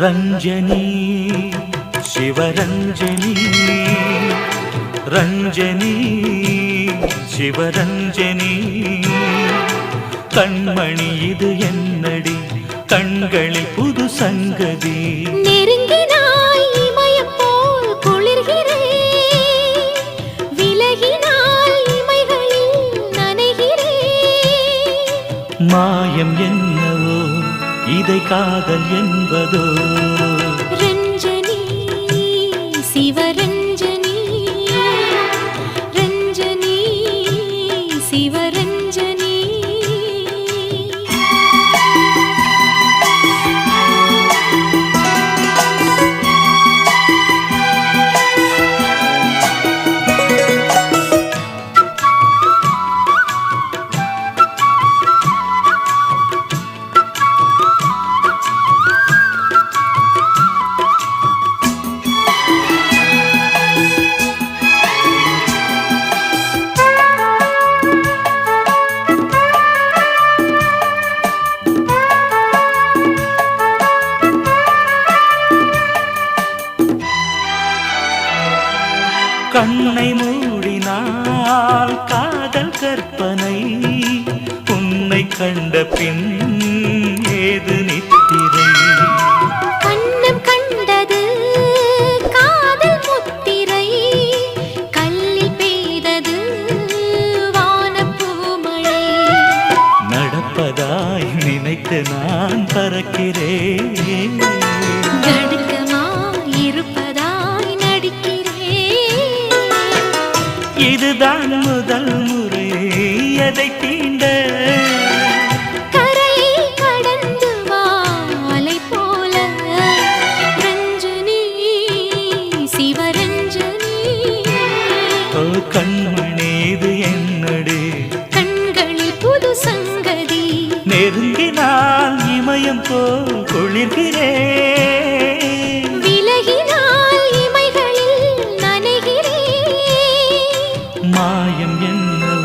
ரஞ்சனி சிவரஞ்சனி ரஞ்சனி சிவரஞ்சனி. கண்மணி இது என்னடி? கண்களில் புது சங்கதி. நெருங்கினாய் இமயம் போல் குளிர்கிறேன் விலகினாய் இமைகளில் நனைகிறேன் மாயம் என்னவோ? இதை காதல் என்பதோ? கண்ணை மூடினால் காதல் கற்பனை. உன்னை கண்ட பின் ஏது நித்திரை? கண்ணம் கண்டது காதல் முத்திரை. கல்லில் பெய்தது வானப்பூமழை நடப்பதாய் நினைத்து நான் பறக்கிறேன். இதுதான் முதல் முறை. எதை தீண்ட? கண்மணி இது என்னடி? கண்களில் புது சங்கதி. நெருங்கினால் இமயம் போல் குளிர்கிறேன். மாயம் என்னவோ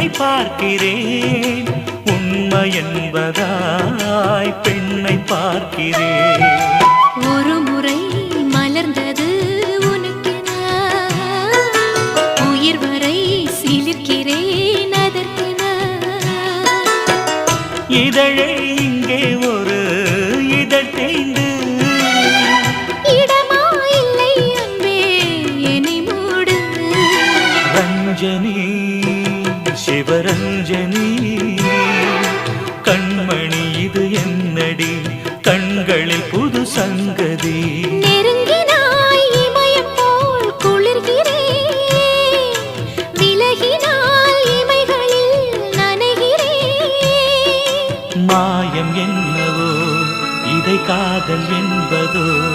என்னை பார்க்கிறேன். உண்மை என்பதாய் பெண்ணை பார்க்கிறேன். ஒரு முறை மலர்ந்தது உனக்கென. உயிர் வரை சிலிர்க்கிறேன் அதற்கென. இதழே இங்கே ஒரு இதழ் தேய்ந்து. ரஞ்சனி சிவரஞ்சனி. கண்மணி இது என்னடி? கண்களில் புது சங்கதி. மாயம் என்னவோ? இதை காதல் என்பதோ?